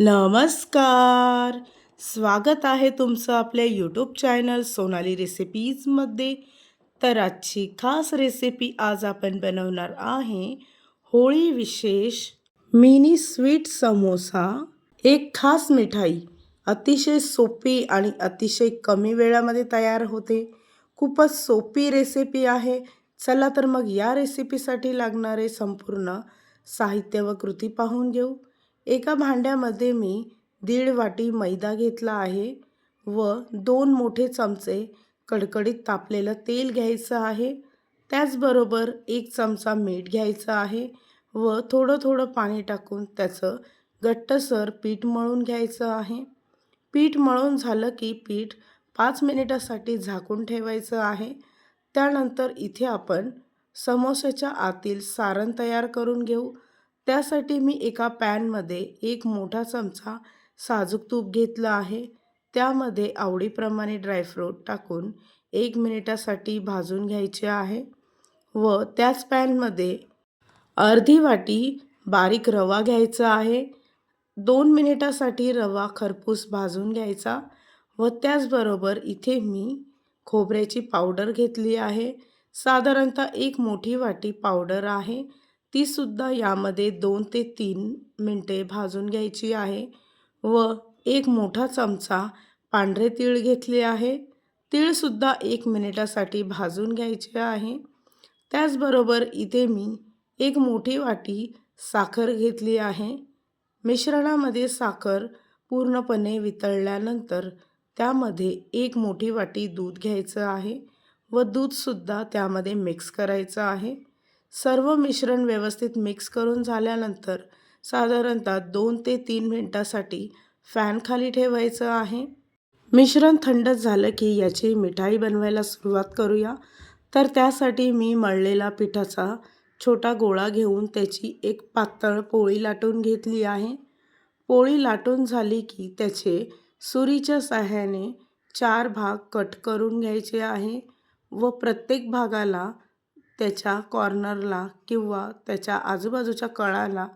नमस्कार. स्वागत आहे तुमचं आपल्या यूट्यूब चॅनल सोनाली रेसिपीजमध्ये तर आजची खास रेसिपी आज आपण बनवणार आहे होळी विशेष मिनी स्वीट समोसा. एक खास मिठाई अतिशय सोपी आणि अतिशय कमी वेळामध्ये तयार होते. खूपच सोपी रेसिपी आहे. चला तर मग या रेसिपीसाठी लागणारे संपूर्ण साहित्य व कृती पाहून घेऊ. एका भांड्यामध्ये मी दीड वाटी मैदा घेतला आहे व दोन मोठे चमचे कडकडीत तापलेलं तेल घ्यायचं आहे. त्याचबरोबर एक चमचा मीठ घ्यायचं आहे व थोडं थोडं पाणी टाकून त्याचं घट्टसर पीठ मळून घ्यायचं आहे. पीठ मळून झालं की पीठ पाच मिनिटासाठी झाकून ठेवायचं आहे. त्यानंतर इथे आपण समोस्याच्या आतील सारण तयार करून घेऊ. त्यासाठी मी एका पॅनमध्ये एक मोठा चमचा साजूक तूप घेतलं आहे. त्यामध्ये आवडीप्रमाणे ड्रायफ्रूट टाकून एक मिनिटासाठी भाजून घ्यायचे आहे व त्याच पॅनमध्ये अर्धी वाटी बारीक रवा घ्यायचा आहे. दोन मिनिटासाठी रवा खरपूस भाजून घ्यायचा व त्याचबरोबर इथे मी खोबऱ्याची पावडर घेतली आहे. साधारणतः एक मोठी वाटी पावडर आहे. तीसुद्धा यामध्ये दोन ते तीन मिनटे भाजून घ्यायची आहे व एक मोठा चमचा पांढरे तीळ घेतले आहे. तीळसुद्धा एक मिनिटासाठी भाजून घ्यायचे आहे. त्याचबरोबर इथे मी एक मोठी वाटी साखर घेतली आहे. मिश्रणामध्ये साखर पूर्णपणे वितळल्यानंतर त्यामध्ये एक मोठी वाटी दूध घ्यायचं आहे व दूधसुद्धा त्यामध्ये मिक्स करायचं आहे. सर्व मिश्रण व्यवस्थित मिक्स करून झाल्यानंतर साधारणतः दोन ते तीन मिनटासाठी फॅन खाली ठेवायचं आहे. मिश्रण थंड झालं की याची मिठाई बनवायला सुरुवात करूया. तर त्यासाठी मी मळलेला पिठाचा छोटा गोळा घेऊन त्याची एक पातळ पोळी लाटून घेतली आहे. पोळी लाटून झाली की त्याचे सुरीच्या साह्याने चार भाग कट करून घ्यायचे आहे व प्रत्येक भागाला त्याच्या कॉर्नरला किंवा त्याच्या आजूबाजूच्या कळाला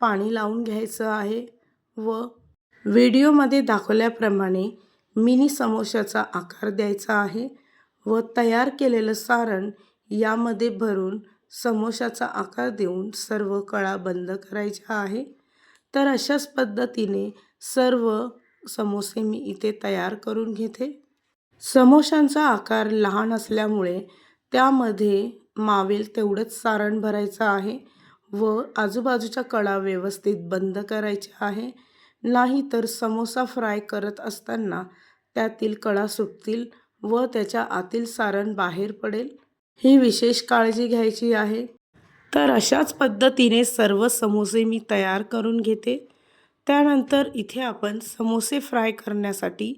पाणी लावून घ्यायचं आहे व व्हिडिओमध्ये दाखवल्याप्रमाणे मिनी समोशाचा आकार द्यायचा आहे व तयार केलेलं सारण यामध्ये भरून समोशाचा आकार देऊन सर्व कळा बंद करायच्या आहे. तर अशाच पद्धतीने सर्व समोसे मी इथे तयार करून घेते. समोशांचा आकार लहान असल्यामुळे त्यामध्ये मावेल तेवढंच सारण भरायचं आहे व आजूबाजूच्या कळा व्यवस्थित बंद करायच्या आहे. नाही तर समोसा फ्राय करत असताना त्यातील कळा सुटतील व त्याच्या आतील सारण बाहेर पडेल. ही विशेष काळजी घ्यायची आहे. तर अशाच पद्धतीने सर्व समोसे मी तयार करून घेते. त्यानंतर इथे आपण समोसे फ्राय करण्यासाठी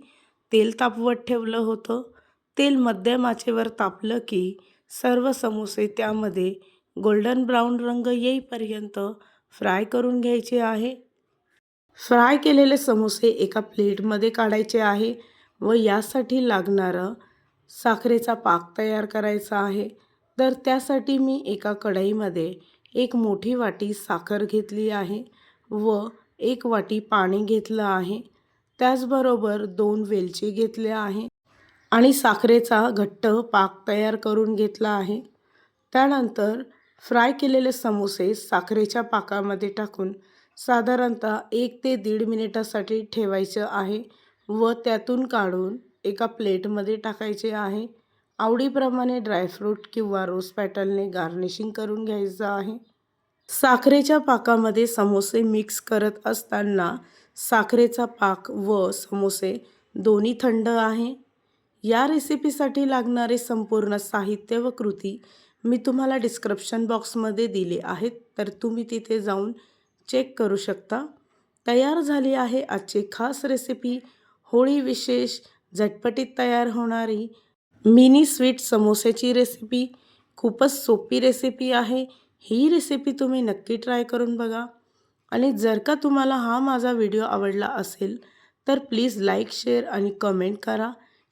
तेल तापवत ठेवलं होतं. तेल मध्यम आचेवर तापलं की सर्व समोसे त्यामध्ये गोल्डन ब्राऊन रंग येईपर्यंत फ्राय करून घ्यायचे आहे. फ्राय केलेले समोसे एका प्लेटमध्ये काढायचे आहे व यासाठी लागणारं साखरेचा पाक तयार करायचा आहे. तर त्यासाठी मी एका कढईमध्ये एक मोठी वाटी साखर घेतली आहे व एक वाटी पाणी घेतलं आहे. त्याचबरोबर दोन वेलची घेतल्या आहे. आणि साखरेचा घट्ट पाक तयार करून घेतला आहे. त्यानंतर फ्राय केलेले समोसे साखरेच्या पाकामध्ये टाकून साधारणतः एक ते दीड मिनिटासाठी ठेवायचं आहे व त्यातून काढून एका प्लेटमध्ये टाकायचे आहे. आवडीप्रमाणे ड्रायफ्रूट किंवा रोज पॅटलने गार्निशिंग करून घ्यायचं आहे. साखरेच्या पाकामध्ये समोसे मिक्स करत असताना साखरेचा पाक व समोसे दोन्ही थंड आहे. या रेसिपीसाठी लागणारे संपूर्ण साहित्य व कृती मी तुम्हाला डिस्क्रिप्शन बॉक्समध्ये दिले आहेत. तर तुम्ही तिथे जाऊन चेक करू शकता. तयार झाली आहे आजची खास रेसिपी होळी विशेष झटपटीत तयार होणारी मिनी स्वीट समोस्याची रेसिपी खूपच सोपी रेसिपी आहे. ही रेसिपी तुम्ही नक्की ट्राय करून बघा. आणि जर का तुम्हाला हा माझा व्हिडिओ आवडला असेल तर प्लीज लाईक शेअर आणि कमेंट करा.